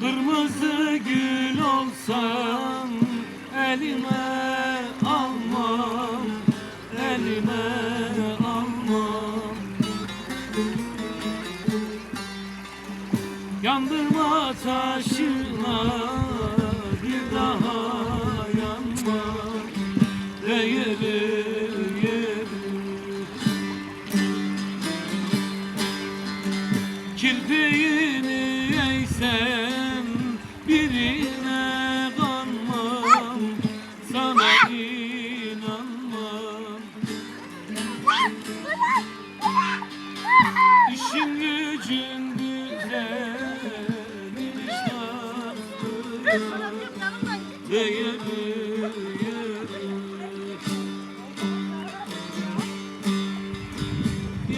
Kırmızı gül olsan elime almam, elime almam. Yandırma taşına bir daha Kirpiğini eysem birine kanmam Sana inanmam. İşin gücün güzel iştahlı yeri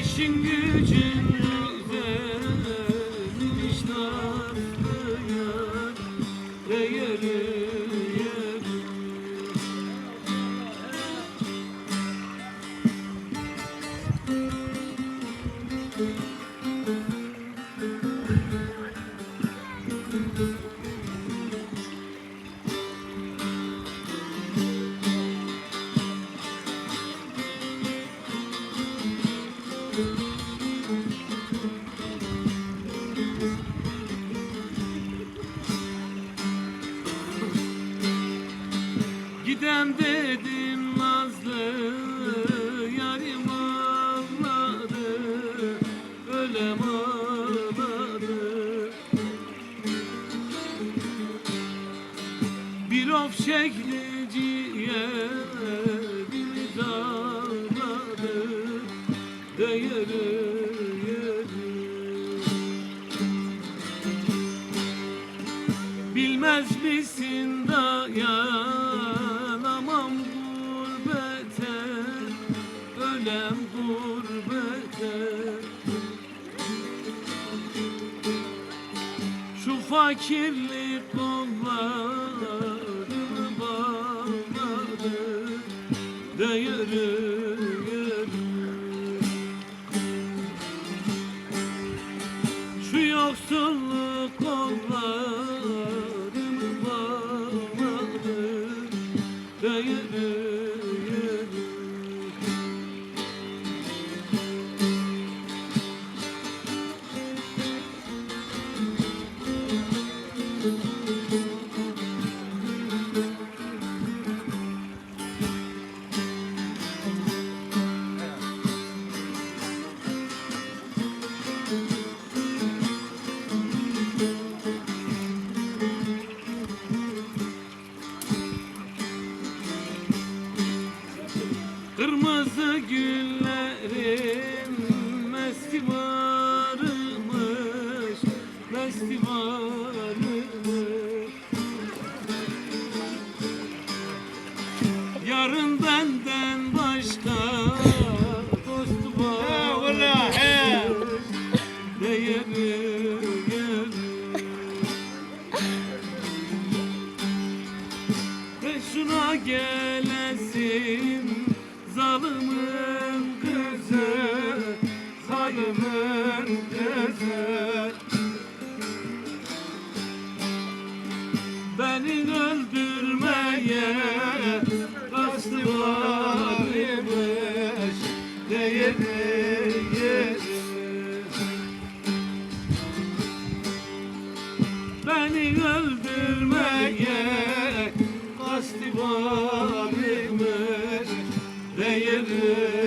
İşin gücün Gidem dedim Nazlı yarim ağladı Ölem ağladı. Bir of şekli ciğerini dağladı Değeri yeri Bilmez misin dayanamam fakirlik kollarını bağladı Şu mesti varmış Mesti varmış Yarın benden başka dostu varmış Değeri yeri Ve şuna gelesin zalimin beni öldürmeye kastı varmış değilim.